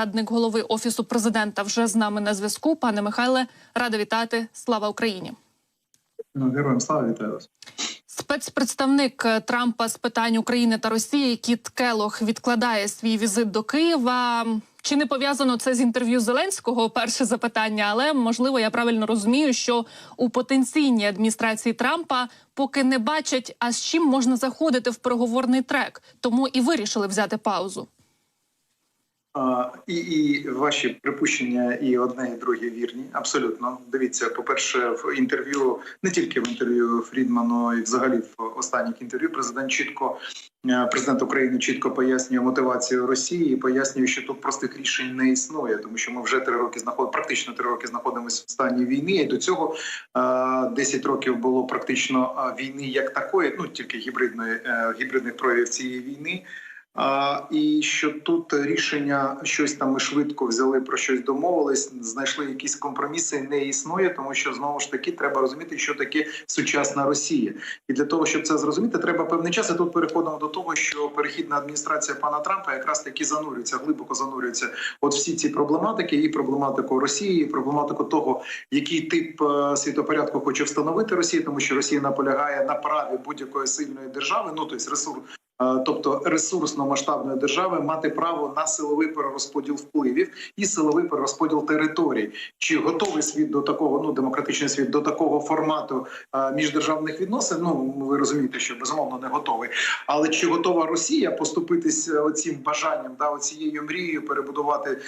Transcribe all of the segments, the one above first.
Радник голови офісу президента вже з нами на зв'язку. Пане Михайле, рада вітати. Слава Україні. Ну, героям слава вітаю вас. Спецпредставник е, Трампа з питань України та Росії Кіт Келох відкладає свій візит до Києва. Чи не пов'язано це з інтерв'ю Зеленського? Перше запитання, але можливо я правильно розумію, що у потенційній адміністрації Трампа поки не бачать, а з чим можна заходити в переговорний трек, тому і вирішили взяти паузу. І, і ваші припущення, і одне, і друге вірні. Абсолютно. Дивіться, по-перше, в інтерв'ю, не тільки в інтерв'ю Фрідману, і взагалі в останніх інтерв'ю, президент чітко е, президент України чітко пояснює мотивацію Росії, і пояснює, що тут простих рішень не існує, тому що ми вже три роки знаходимо, практично три роки знаходимося в стані війни. І до цього е, 10 років було практично е, війни як такої, ну тільки гібридної е, гібридних проявів цієї війни. А, і що тут рішення щось там ми швидко взяли про щось домовились, знайшли якісь компроміси, не існує, тому що знову ж таки треба розуміти, що таке сучасна Росія, і для того, щоб це зрозуміти, треба певний час. І тут переходимо до того, що перехідна адміністрація пана Трампа якраз таки занурюється, глибоко занурюється. От всі ці проблематики, і проблематику Росії, і проблематику того, який тип е, світопорядку хоче встановити Росія, тому що Росія наполягає на праві будь-якої сильної держави, ну тобто ресурс. Е, Тобто ресурсно масштабної держави мати право на силовий перерозподіл впливів і силовий перерозподіл територій. Чи готовий світ до такого, ну демократичний світ до такого формату е, міждержавних відносин? Ну ви розумієте, що безумовно не готовий. Але чи готова Росія поступитись е, оцім бажанням, да, оцією мрією перебудувати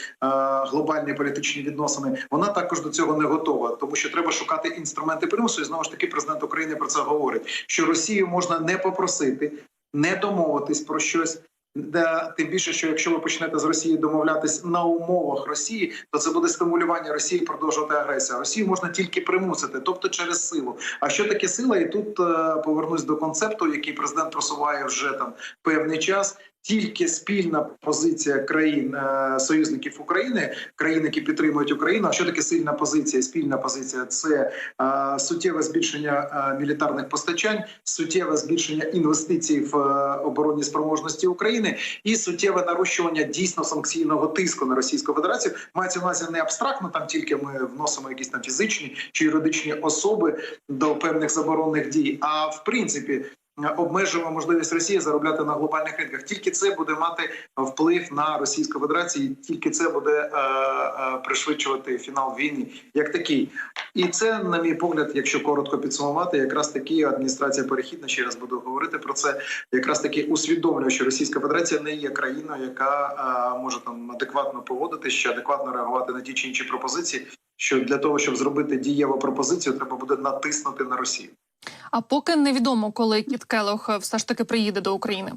глобальні політичні відносини? Вона також до цього не готова, тому що треба шукати інструменти примусу. І знову ж таки, президент України про це говорить: що Росію можна не попросити не домовитись про щось. Де тим більше, що якщо ви почнете з Росії домовлятись на умовах Росії, то це буде стимулювання Росії продовжувати агресію. Росію можна тільки примусити, тобто через силу. А що таке сила? І тут е, повернусь до концепту, який президент просуває вже там певний час. Тільки спільна позиція країн е, союзників України, країн, які підтримують Україну. А що таке сильна позиція? Спільна позиція це е, суттєве збільшення е, мілітарних постачань, суттєве збільшення інвестицій в е, оборонні спроможності України і суттєве нарощування дійсно санкційного тиску на Російську Федерацію. Мається на увазі не абстрактно, там тільки ми вносимо якісь там фізичні чи юридичні особи до певних заборонних дій. А в принципі. Обмежуємо можливість Росії заробляти на глобальних ринках. Тільки це буде мати вплив на Російську Федерацію, тільки це буде е, е, пришвидшувати фінал війни як такий. І це, на мій погляд, якщо коротко підсумувати, якраз таки адміністрація перехідна. Ще раз буду говорити про це. Якраз таки усвідомлює, що Російська Федерація не є країною, яка е, може там адекватно поводитися, ще адекватно реагувати на ті чи інші пропозиції. Що для того, щоб зробити дієву пропозицію, треба буде натиснути на Росію. А поки невідомо, коли Кіт Келох е, все ж таки приїде до України.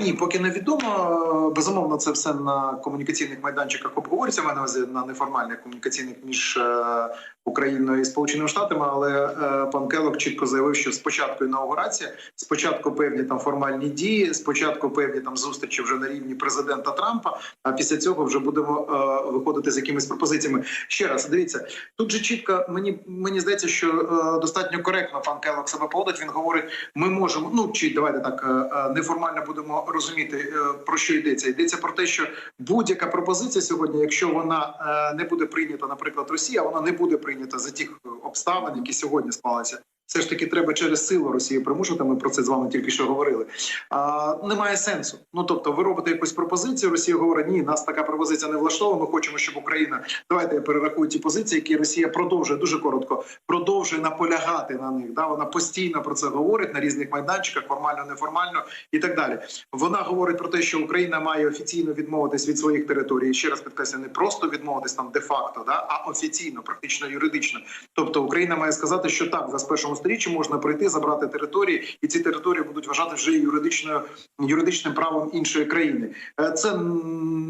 Ні, поки не відомо. Безумовно, це все на комунікаційних майданчиках обговорюється. На на неформальних комунікаційних між е, Україною і Сполученими Штатами. Але е, пан Келок чітко заявив, що спочатку інаугурація, спочатку певні там формальні дії, спочатку певні там зустрічі вже на рівні президента Трампа. А після цього вже будемо е, виходити з якимись пропозиціями. Ще раз дивіться, тут же чітко мені мені здається, що е, достатньо коректно пан Келок себе поводить. Він говорить: ми можемо, ну чи давайте так е, е, неформально будемо розуміти е, про що йдеться. Йдеться про те, що будь-яка пропозиція сьогодні, якщо вона е, не буде прийнята, наприклад, Росія, вона не буде прийнята за тих обставин, які сьогодні склалися. Все ж таки треба через силу Росії примушувати. Ми про це з вами тільки що говорили. А, Немає сенсу. Ну тобто, ви робите якусь пропозицію. Росія говорить, ні, нас така пропозиція не влаштовує. Ми хочемо, щоб Україна. Давайте я перерахую ті позиції, які Росія продовжує дуже коротко, продовжує наполягати на них. Да, вона постійно про це говорить на різних майданчиках, формально, неформально і так далі. Вона говорить про те, що Україна має офіційно відмовитись від своїх територій. Ще раз підкреслю, не просто відмовитись там де-факто, да, а офіційно, практично юридично. Тобто Україна має сказати, що так за першому сторіччі можна прийти, забрати території, і ці території будуть вважати вже юридичною юридичним правом іншої країни. Е, Це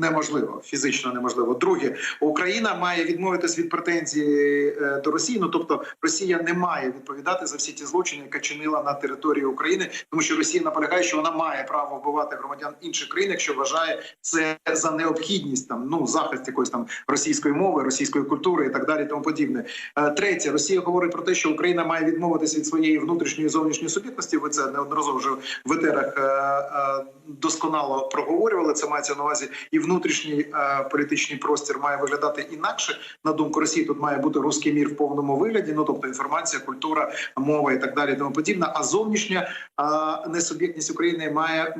неможливо, фізично неможливо. Друге, Україна має відмовитись від претензій е, до Росії. Ну тобто, Росія не має відповідати за всі ті злочини, які чинила на території України, тому що Росія наполягає, що вона має право вбивати громадян інших країн, якщо вважає це за необхідність там ну захист якоїсь там російської мови, російської культури і так далі. Тому подібне. Е, Третє, Росія говорить про те, що Україна має відмовитися від своєї внутрішньої зовнішньої суб'єктності. Ви це неодноразово вже в етерах е, досконало проговорювали. Це мається на увазі, і внутрішній е, політичний простір має виглядати інакше. На думку Росії, тут має бути руський мір в повному вигляді. Ну тобто інформація, культура, мова і так далі, тому подібне. А зовнішня е, несуб'єктність України має.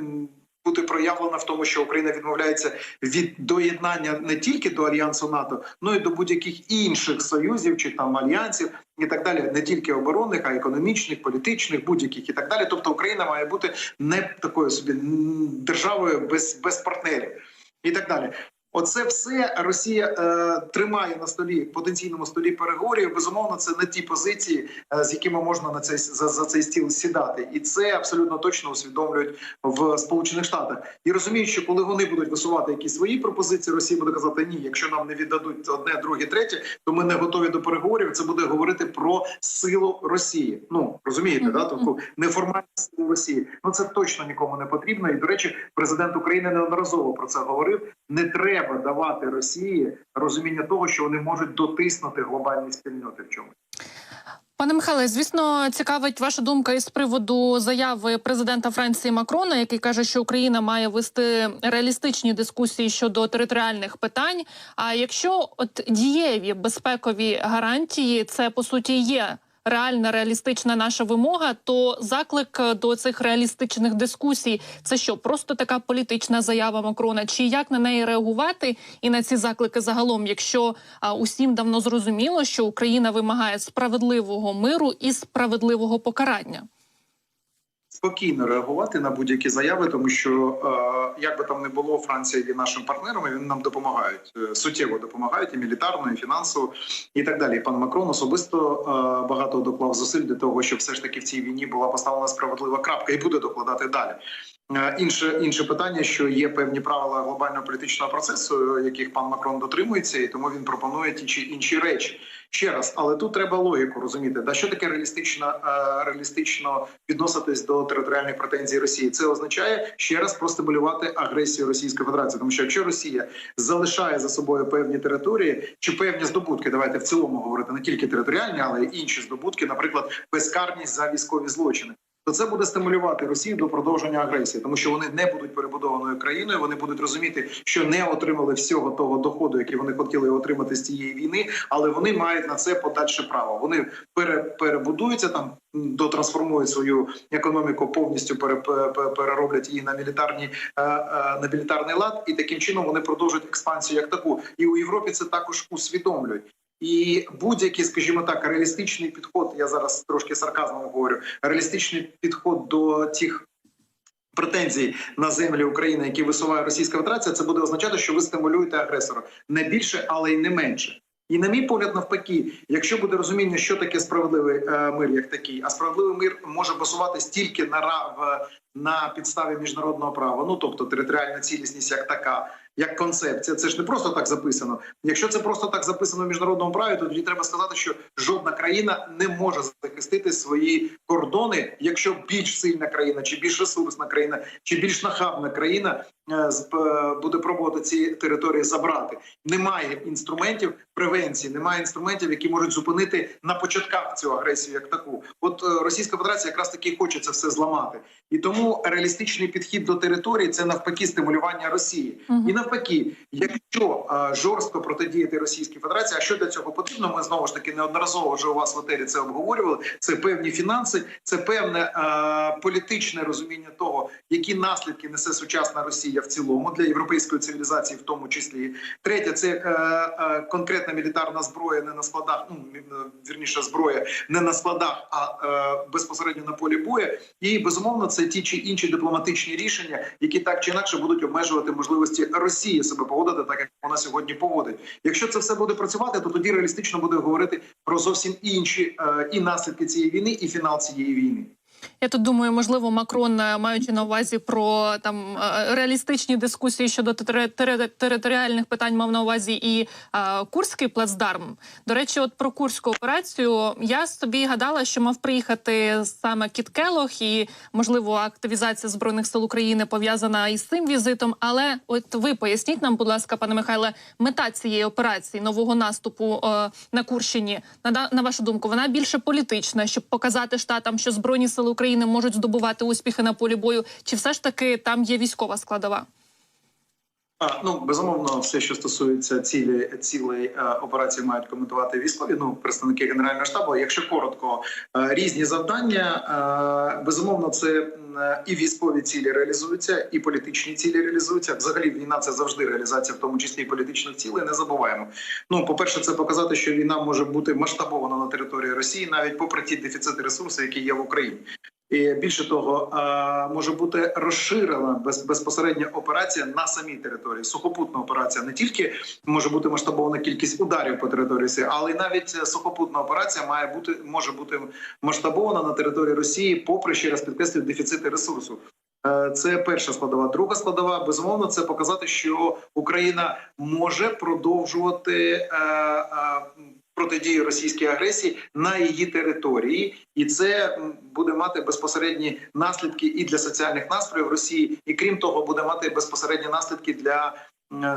Бути проявлена в тому, що Україна відмовляється від доєднання не тільки до альянсу НАТО, ну і до будь-яких інших союзів чи там альянсів і так далі, не тільки оборонних, а економічних, політичних, будь-яких і так далі. Тобто Україна має бути не такою собі державою без, без партнерів і так далі. Оце все Росія е, тримає на столі потенційному столі переговорів. Безумовно, це не ті позиції, е, з якими можна на цей за, за цей стіл сідати, і це абсолютно точно усвідомлюють в Сполучених Штатах і розуміють, що коли вони будуть висувати якісь свої пропозиції, Росія буде казати ні, якщо нам не віддадуть одне, друге, третє, то ми не готові до переговорів. Це буде говорити про силу Росії. Ну розумієте, да таку неформальну силу Росії. Ну це точно нікому не потрібно. І до речі, президент України неодноразово про це говорив. Не треба давати Росії розуміння того, що вони можуть дотиснути глобальні спільноти в чомусь. Пане Михайле, звісно, цікавить ваша думка із приводу заяви президента Франції Макрона, який каже, що Україна має вести реалістичні дискусії щодо територіальних питань. А якщо от дієві безпекові гарантії, це по суті є реальна реалістична наша вимога, то заклик до цих реалістичних дискусій це що, просто така політична заява Макрона? Чи як на неї реагувати і на ці заклики загалом, якщо а, усім давно зрозуміло, що Україна вимагає справедливого миру і справедливого покарання? Спокійно реагувати на будь-які заяви, тому що е, як би там не було, Франція є нашим партнером, і вони нам допомагають е, суттєво допомагають і мілітарно, і фінансово, і так далі. Пан Макрон особисто е, багато доклав зусиль для того, щоб все ж таки в цій війні була поставлена справедлива крапка, і буде докладати далі. Інше інше питання, що є певні правила глобального політичного процесу, яких пан Макрон дотримується, і тому він пропонує ті чи інші речі. Ще раз, але тут треба логіку розуміти. Да що таке реалістично, е, реалістично відноситись до територіальних претензій Росії? Це означає ще раз простимулювати агресію Російської Федерації. Тому що якщо Росія залишає за собою певні території чи певні здобутки, давайте в цілому говорити не тільки територіальні, але й інші здобутки, наприклад, безкарність за військові злочини. То це буде стимулювати Росію до продовження агресії, тому що вони не будуть перебудованою країною. Вони будуть розуміти, що не отримали всього того доходу, який вони хотіли отримати з цієї війни, але вони мають на це подальше право. Вони пере, перебудуються там, дотрансформують свою економіку, повністю пере, пе- пе- перероблять її на мілітарні е, е, на мілітарний лад, і таким чином вони продовжують експансію як таку. І у Європі це також усвідомлюють. І будь-який, скажімо так, реалістичний підход. Я зараз трошки сарказмом говорю. Реалістичний підход до тих претензій на землі України, які висуває Російська Федерація, це буде означати, що ви стимулюєте агресора не більше, але й не менше. І на мій погляд, навпаки, якщо буде розуміння, що таке справедливий е, мир, як такий, а справедливий мир може базуватись тільки на в, на підставі міжнародного права, ну тобто територіальна цілісність як така, як концепція. Це ж не просто так записано. Якщо це просто так записано в міжнародному праві, то тоді треба сказати, що жодна країна не може захистити свої кордони, якщо більш сильна країна, чи більш ресурсна країна, чи більш нахабна країна е, е, буде пробувати ці території забрати. Немає інструментів превенції, немає інструментів, які можуть зупинити на початках цю агресію як таку. От е, Російська Федерація якраз таки хоче це все зламати, і тому реалістичний підхід до території це навпаки стимулювання Росії. Мгм. І навпаки, якщо е, жорстко протидіяти Російській Федерації, а що для цього потрібно? Ми знову ж таки неодноразово вже у вас в етері це обговорювали. Це певні фінанси, це певне е, політичне розуміння того, які наслідки несе сучасна Росія в цілому для європейської цивілізації, в тому числі. Третє це е, е, конкретна мілітарна зброя не на складах. Ну е, вірніше зброя не на складах, а е, безпосередньо на полі бою. І безумовно, це ті чи інші дипломатичні рішення, які так чи інакше будуть обмежувати можливості Росії себе поводити, так як вона сьогодні поводить. Якщо це все буде працювати, то тоді реалістично буде говорити про зовсім інші е, і наслідки цієї війни, і фінал цієї війни. Я тут думаю, можливо, Макрон, е, маючи на увазі про там е, реалістичні дискусії щодо тери- тери- територіальних питань, мав на увазі і е, Курський плацдарм. До речі, от про курську операцію я собі гадала, що мав приїхати саме Кіт Келох, і можливо активізація збройних сил України пов'язана із цим візитом. Але от ви поясніть нам, будь ласка, пане Михайле, мета цієї операції нового наступу е, на Курщині, на, на вашу думку, вона більше політична, щоб показати штатам, що збройні сили України можуть здобувати успіхи на полі бою, чи все ж таки там є військова складова? А, ну безумовно, все, що стосується цілі цілей е, операції, мають коментувати військові. Ну представники генерального штабу. Якщо коротко, е, різні завдання. Е, безумовно, це і військові цілі реалізуються, і політичні цілі реалізуються. Взагалі, війна це завжди реалізація, в тому числі і політичних цілей. Не забуваємо. Ну, по перше, це показати, що війна може бути масштабована на території Росії, навіть попри ті дефіцити ресурсів, які є в Україні. І більше того, е, може бути розширена без, безпосередньо операція на самій території. Сухопутна операція не тільки може бути масштабована кількість ударів по території Росії, але й навіть е, сухопутна операція має бути може бути масштабована на території Росії, попри ще раз підкреслюю дефіцити ресурсу. Е, Це перша складова. Друга складова безумовно це показати, що Україна може продовжувати е, російській агресії на її території, і це буде мати безпосередні наслідки і для соціальних настроїв Росії, і крім того, буде мати безпосередні наслідки для,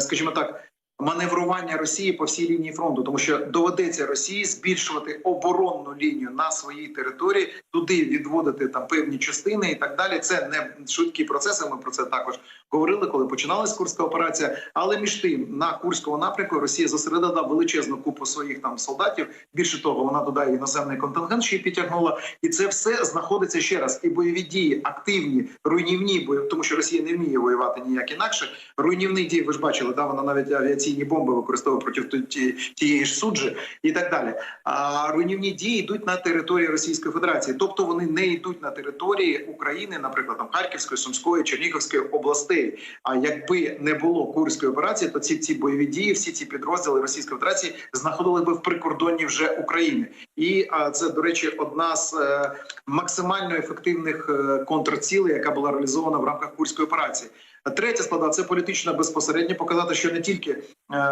скажімо так. Маневрування Росії по всій лінії фронту, тому що доведеться Росії збільшувати оборонну лінію на своїй території, туди відводити там певні частини і так далі. Це не швидкі процеси. Ми про це також говорили, коли починалась курська операція. Але між тим на курському напрямку Росія зосередила величезну купу своїх там солдатів. Більше того, вона туди іноземний контингент ще й підтягнула, і це все знаходиться ще раз. І бойові дії активні, руйнівні, бо тому що Росія не вміє воювати ніяк інакше. Руйнівні дії, ви ж бачили, да вона навіть авіаційні бомби використовує проти ті- ті- тієї ж суджі і так далі. А руйнівні дії йдуть на території Російської Федерації, тобто вони не йдуть на території України, наприклад, там Харківської, Сумської, Чернігівської областей. А якби не було курської операції, то ці ці бойові дії, всі ці підрозділи Російської Федерації знаходили би в прикордонні вже України, і а, це до речі, одна з е, максимально ефективних е, контрцілей, яка була реалізована в рамках курської операції. Третя склада це політично безпосередньо показати, що не тільки е,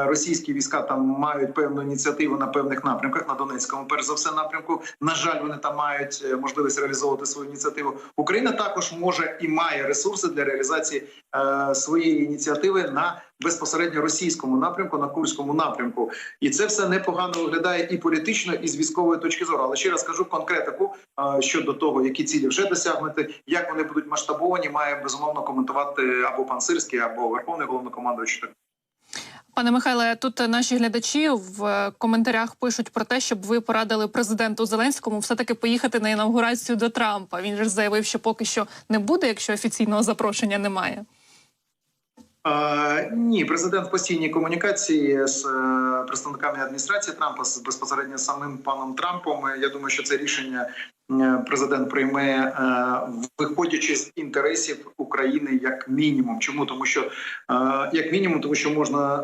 російські війська там мають певну ініціативу на певних напрямках на Донецькому, перш за все напрямку. На жаль, вони там мають е, можливість реалізовувати свою ініціативу. Україна також може і має ресурси для реалізації е, своєї ініціативи на безпосередньо російському напрямку, на курському напрямку, і це все непогано виглядає і політично, і з військової точки зору. Але ще раз кажу конкретику е, щодо того, які цілі вже досягнути, як вони будуть масштабовані, має безумовно коментувати або пан Сирський, або Верховний головнокомандуючий. Пане Михайле, тут наші глядачі в коментарях пишуть про те, щоб ви порадили президенту Зеленському все таки поїхати на інаугурацію до Трампа. Він же заявив, що поки що не буде, якщо офіційного запрошення немає. Ні, президент в постійній комунікації з е, представниками адміністрації Трампа з безпосередньо самим паном Трампом. Я думаю, що це рішення президент прийме е, виходячи з інтересів України як мінімум. Чому тому, що е, як мінімум, тому що можна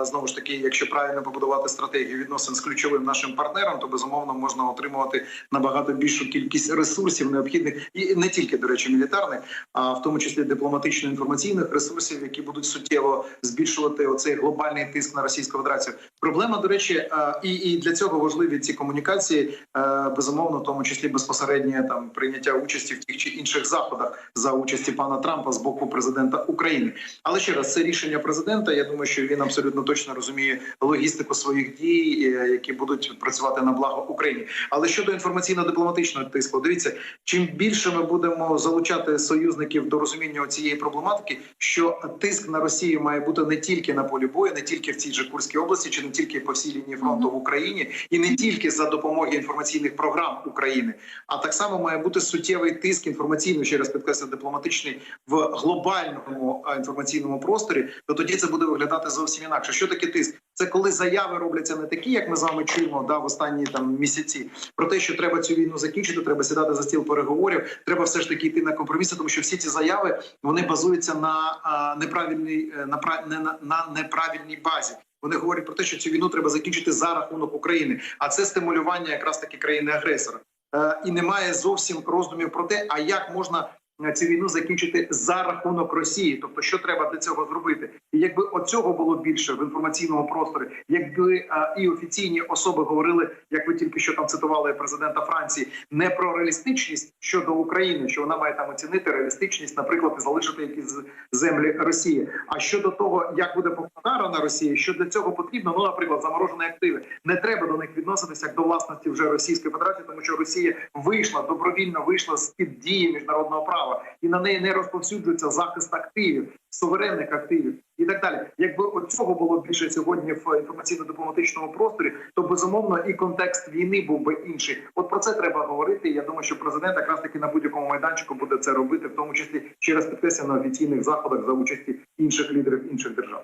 е, знову ж таки, якщо правильно побудувати стратегію відносин з ключовим нашим партнером, то безумовно можна отримувати набагато більшу кількість ресурсів необхідних і не тільки до речі, мілітарних, а в тому числі дипломатично-інформаційних ресурсів, які будуть суттєво збільшувати оцей глобальний тиск на Російську Федерацію. Проблема, до речі, е, і, і для цього важливі ці комунікації, е, безумовно, в тому числі безпосереднє там прийняття участі в тих чи інших заходах за участі пана Трампа з боку президента України. Але ще раз це рішення президента. Я думаю, що він абсолютно точно розуміє логістику своїх дій, е, які будуть працювати на благо України. Але щодо інформаційно-дипломатичного тиску, дивіться, чим більше ми будемо залучати союзників до розуміння цієї проблематики, що тиск на Росію має бути не тільки на полі бою, не тільки в цій же Курській області, чи не тільки по всій лінії фронту в Україні, і не тільки за допомогою інформаційних програм України, а так само має бути суттєвий тиск інформаційний, ще раз підкреслю, дипломатичний в глобальному інформаційному просторі. То тоді це буде виглядати зовсім інакше. Що таке тиск? Це коли заяви робляться не такі, як ми з вами чуємо да в останні там місяці, про те, що треба цю війну закінчити, треба сідати за стіл переговорів. Треба все ж таки йти на компроміси, тому що всі ці заяви вони базуються на а, неправильній е, на, на, на неправильній базі. Вони говорять про те, що цю війну треба закінчити за рахунок України, а це стимулювання якраз таки країни агресора. Е, і немає зовсім роздумів про те, а як можна цю війну закінчити за рахунок Росії, тобто що треба для цього зробити, і якби оцього було більше в інформаційному просторі, якби е, і офіційні особи говорили, як ви тільки що там цитували президента Франції, не про реалістичність щодо України, що вона має там оцінити реалістичність, наприклад, і залишити якісь землі Росії. А щодо того, як буде покарана Росія, що для цього потрібно, ну наприклад, заморожені активи, не треба до них відноситися як до власності вже Російської Федерації, тому що Росія вийшла добровільно вийшла з під дії міжнародного права, і на неї не розповсюджується захист активів, суверенних активів і так далі. Якби от цього було більше сьогодні в інформаційно-дипломатичному просторі, то безумовно і контекст війни був би інший. От про це треба говорити. Я думаю, що президент якраз таки на будь-якому майданчику буде це робити, в тому числі через підписання на офіційних заходах за участі інших лідерів інших держав.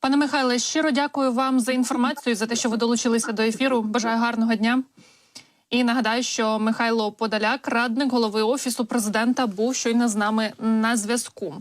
Пане Михайле, щиро дякую вам за інформацію, за те, що ви долучилися до ефіру. Бажаю гарного дня. І нагадаю, що Михайло Подоляк, радник голови офісу президента, був щойно з нами на зв'язку.